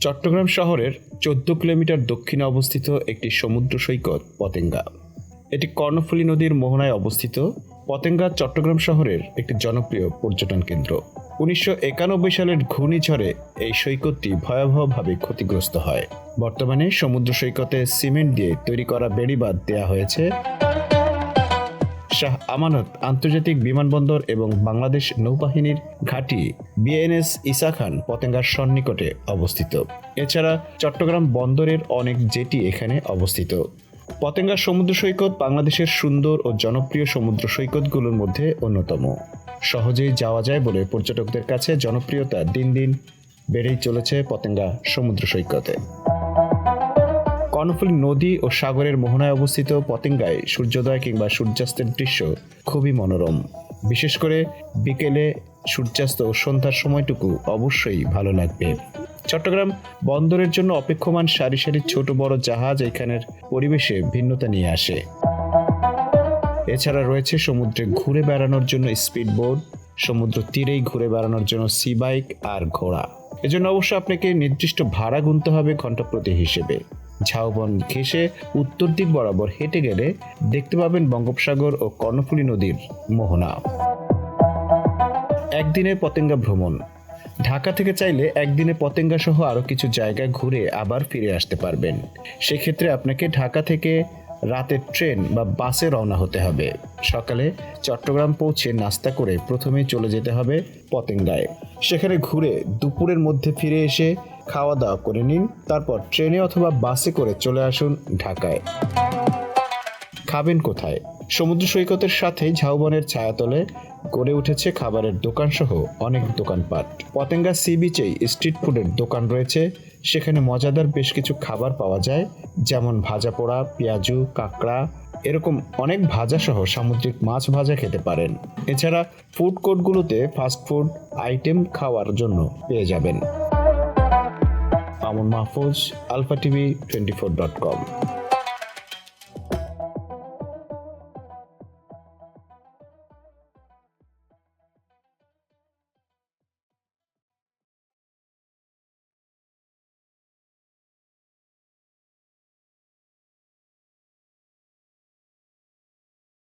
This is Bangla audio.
চট্টগ্রাম শহরের চোদ্দ কিলোমিটার দক্ষিণে অবস্থিত একটি সমুদ্র সৈকত, পতেঙ্গা। এটি কর্ণফুলী নদীর মোহনায় অবস্থিত। পতেঙ্গা চট্টগ্রাম শহরের একটি জনপ্রিয় পর্যটন কেন্দ্র। উনিশশো একানব্বই সালের ঘূর্ণিঝড়ে এই সৈকতটি ভয়াবহভাবে ক্ষতিগ্রস্ত হয়। বর্তমানে সমুদ্র সৈকতে সিমেন্ট দিয়ে তৈরি করা বেড়িবাঁধ দেওয়া হয়েছে। শাহ আমানত, আন্তর্জাতিক বিমানবন্দর এবং বাংলাদেশ নৌবাহিনীর ঘাঁটি বিএনএস ইসা খান পতেঙ্গার সন্নিকটে অবস্থিত। এছাড়া চট্টগ্রাম বন্দরের অনেক জেটি এখানে অবস্থিত। পতেঙ্গা সমুদ্র সৈকত বাংলাদেশের সুন্দর ও জনপ্রিয় সমুদ্র সৈকতগুলোর মধ্যে অন্যতম। সহজেই যাওয়া যায় বলে পর্যটকদের কাছে জনপ্রিয়তা দিন দিন বেড়েই চলেছে পতেঙ্গা সমুদ্র সৈকতে। কর্ণফুলী নদী ও সাগরের মোহনায় অবস্থিত পতেঙ্গায় সূর্যোদয় কিংবা সূর্যাস্তের দৃশ্য খুবই মনোরম। বিশেষ করে বিকেলে সূর্যাস্ত ও সন্ধ্যার সময়টুকু অবশ্যই ভালো লাগবে। চট্টগ্রাম বন্দরের জন্য অপেক্ষমান সারি সারি ছোট বড় জাহাজ এখানের পরিবেশে ভিন্নতা নিয়ে আসে। এছাড়া রয়েছে সমুদ্রে ঘুরে বেড়ানোর জন্য স্পিড বোট সমুদ্র তীরেই ঘুরে বেড়ানোর জন্য সি বাইক আর ঘোড়া। এজন্য অবশ্য আপনাকে নির্দিষ্ট ভাড়া গুনতে হবে ঘণ্টা প্রতি হিসেবে। ঝাউবন ঘেঁষে উত্তর দিক বরাবর হেঁটে গেলে দেখতে পাবেন বঙ্গোপসাগর ও কর্ণফুলী নদীর মোহনা। একদিনের পতেঙ্গা ভ্রমণ। ঢাকা থেকে চাইলে একদিনে পতেঙ্গা সহ আরও কিছু জায়গায় ঘুরে আবার ফিরে আসতে পারবেন। সেক্ষেত্রে আপনাকে ঢাকা থেকে রাতের ট্রেন বা বাসে রওনা হতে হবে। সকালে চট্টগ্রাম পৌঁছে নাস্তা করে প্রথমেই চলে যেতে হবে পতেঙ্গায়। সেখানে ঘুরে দুপুরের মধ্যে ফিরে এসে খাওয়া দাওয়া করে নিন, তারপর ট্রেনে অথবা বাসে করে চলে আসুন ঢাকায়। খাবেন কোথায়? সমুদ্র সৈকতের সাথে ঝাউবনের ছায়াতলে গড়ে উঠেছে খাবারের দোকান সহ অনেক দোকানপাট। পতেঙ্গা সি বিচেই স্ট্রিট ফুডের দোকান রয়েছে। সেখানে মজাদার বেশ কিছু খাবার পাওয়া যায়, যেমন ভাজা পোড়া, পেঁয়াজু, কাঁকড়া। এরকম অনেক ভাজা সহ সামুদ্রিক মাছ ভাজা খেতে পারেন। এছাড়া ফুড কোর্টগুলোতে ফাস্ট ফুড আইটেম খাওয়ার জন্য পেয়ে যাবেন। Aman Mahfuz alpha TV twenty four dot com.